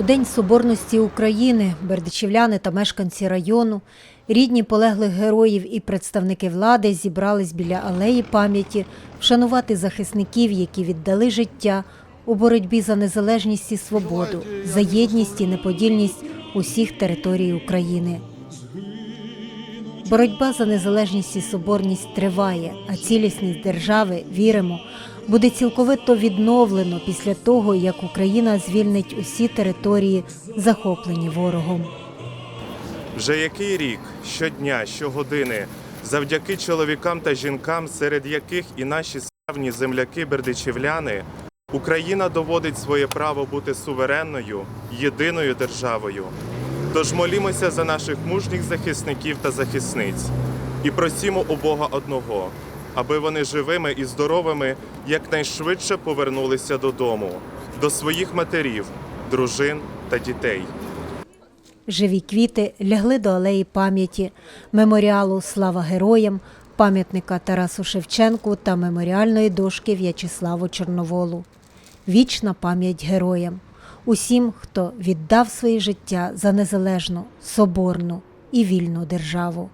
У День Соборності України бердичівляни та мешканці району, рідні полеглих героїв і представники влади зібрались біля алеї пам'яті вшанувати захисників, які віддали життя у боротьбі за незалежність і свободу, за єдність і неподільність усіх територій України. Боротьба за незалежність і соборність триває, а цілісність держави, віримо, буде цілковито відновлено після того, як Україна звільнить усі території, захоплені ворогом. Вже який рік, щодня, щогодини, завдяки чоловікам та жінкам, серед яких і наші славні земляки бердичівляни, Україна доводить своє право бути суверенною, єдиною державою. Тож молімося за наших мужніх захисників та захисниць і просімо у Бога одного, аби вони живими і здоровими якнайшвидше повернулися додому, до своїх матерів, дружин та дітей. Живі квіти лягли до алеї пам'яті, меморіалу Слава героям, пам'ятника Тарасу Шевченку та меморіальної дошки В'ячеславу Чорноволу. Вічна пам'ять героям, усім, хто віддав своє життя за незалежну, соборну і вільну державу.